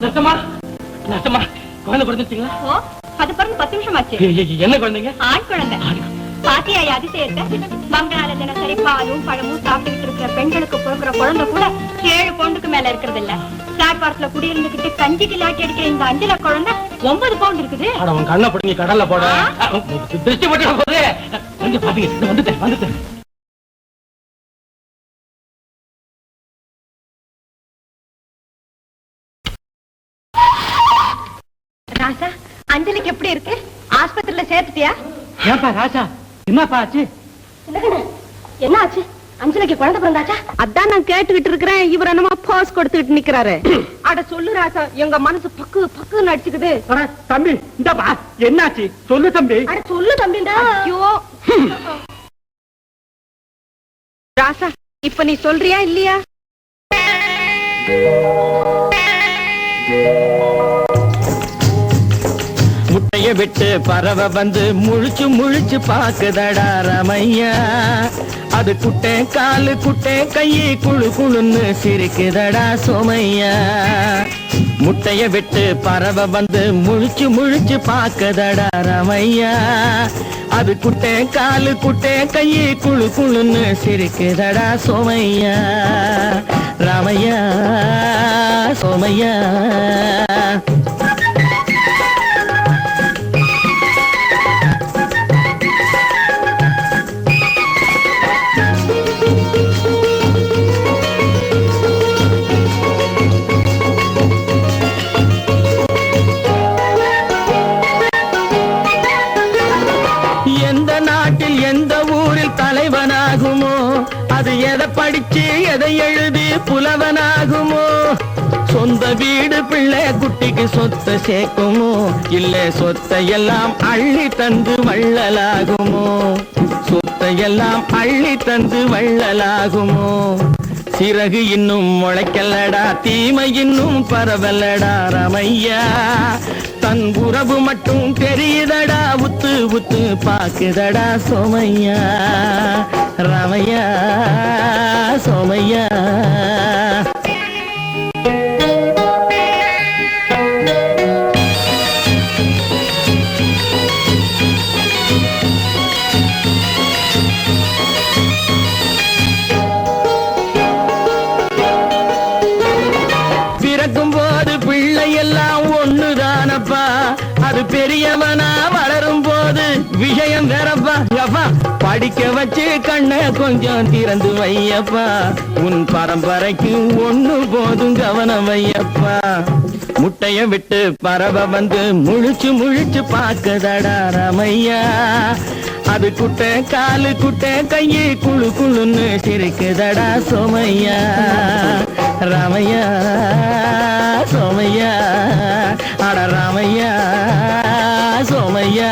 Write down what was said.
நஷ்டமா? நஷ்டமா? குழந்தை பிறந்துட்டீங்களா ஓ அது பிறந்து பத்து நிமிஷம் ஆச்சு என்ன குழந்தைங்க? ஆண் குழந்தை. பாத்தியா அதிசயத்தை மங்களால தினசரி பாலும் பழமும் சாப்பிட்டுக்கிட்டு இருக்கிற பெண்களுக்கு பிறக்கிற குழந்தை கூட ஏழு பவுண்டுக்கு மேல இருக்கிறது இல்ல பிளாட்பாரத்துல குடியிருந்துகிட்டு கஞ்சிக்கு லாட்டி அடிக்கிற இந்த அஞ்சல குழந்தை ஒன்பது பவுண்ட் இருக்குது. அட உன் கண்ணை பிடிங்க கடல்ல போட. திருஷ்டி பட்டு போது. வந்து பாத்தீங்க வந்துட்டேன் வந்துட்டேன். ராசா அஞ்சலிக்கு எப்படி இருக்கு? ஆஸ்பத்திரியில சேர்த்துட்டியா? ஏன்பா ராஜா என்னப்பா ஆச்சு? என்ன ஆச்சு? அஞ்சலிக்கு குழந்தை பிறந்தாச்சா? அதான் நான் கேட்டுக்கிட்டு இருக்கிறேன். இவர் என்னமா போஸ் கொடுத்துக்கிட்டு நிக்கிறாரு. அட சொல்லு ராசா எங்க மனசு பக்கு பக்குன்னு அடிச்சுக்குது. அட, தம்பி இந்தப்பா என்னாச்சு? சொல்லு தம்பி. அட சொல்லு தம்பிடா. ஐயோ. ராசா இப்ப நீ சொல்றியா இல்லையா? முட்டைய விட்டு பறவை வந்து முழிச்சு முழிச்சு பாக்குதடா ரமையா. அது குட்டை காலு குட்டை கையை குழு குழுன்னு சிரிக்குதடா சோமையா. முட்டைய விட்டு பறவை வந்து முழிச்சு முழிச்சு பாக்குதடா ரமையா. அது குட்டை காலு குட்டை கையை குழு குழுன்னு சிரிக்குதடா சோமையா. ராமையா சோமையா. ஆகுமோ? அது எதை படிச்சு எதை எழுதி புலவனாகுமோ? சொந்த வீடு பிள்ளை குட்டிக்கு சொத்தை சேர்க்குமோ? இல்ல சொத்தை எல்லாம் அள்ளி தந்து வள்ளலாகுமோ? சொத்தை எல்லாம் அள்ளி தந்து வள்ளலாகுமோ? சிறகு இன்னும் முளைக்கல்லடா தீமை இன்னும் பரவல்லடா ரமையா. தன் உறவு மட்டும் தெரியுதடா உத்து உத்து பாக்குதடா சோமையா. ரமையா சோமையா. அது பெரியவனா வளரும் போது விஷயம் வேறப்பா. அப்பா படிக்க வச்சு கண்ண கொஞ்சம் திறந்து வையப்பா. உன் பரம்பரைக்கு ஒண்ணு போதும் கவனம் வையப்பா. முட்டைய விட்டு பறவை வந்து முழிச்சு முழிச்சு பார்க்கதடா ரமையா. அது குட்ட காலு குட்ட கையே குழு குழுன்னு சிரிக்குதடா சோமையா. ராமையா சோமையா. அட ராமையா. சோமையா